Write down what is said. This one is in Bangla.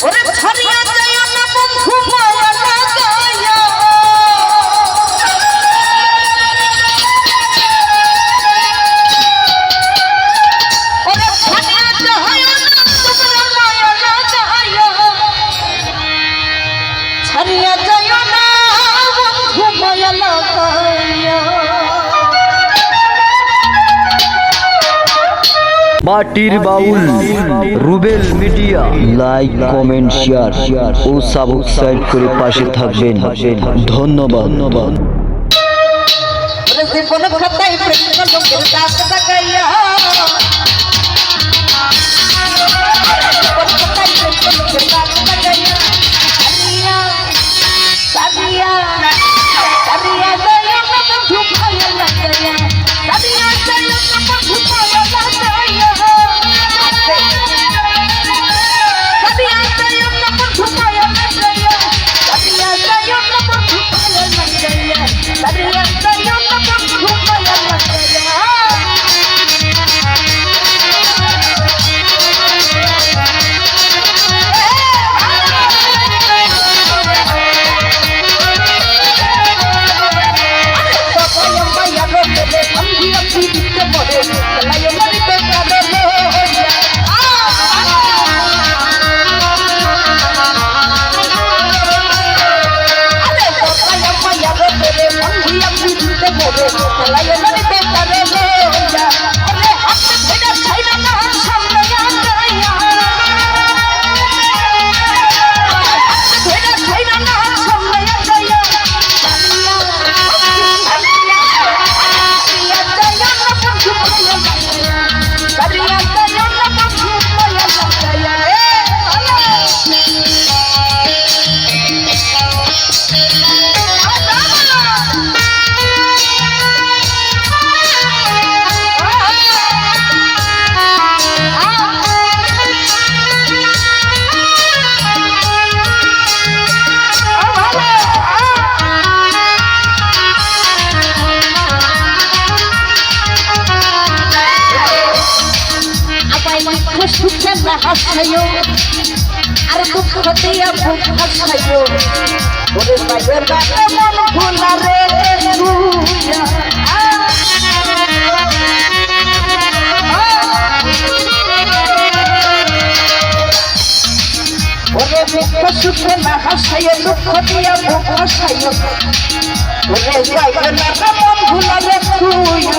ছাড়িয়া যাইও না বন্ধু মায়া লাগাইয়া মাটির বাউল Rubel media. Like comment share ও সাবস্ক্রাইব করে পাশে থাকবেন। ধন্যবাদ। ধন্যবাদ জীবন খাতায় প্রেম লোকের দাস লাগাইয়া। হাসাইও আর দুঃখ দিয়া বুক হাসাইও ওরে মায়ের বাবা, মন ভোলা রে তুইয়া ওরে দুঃখ সুখে না মন ভোলা রে তুইয়া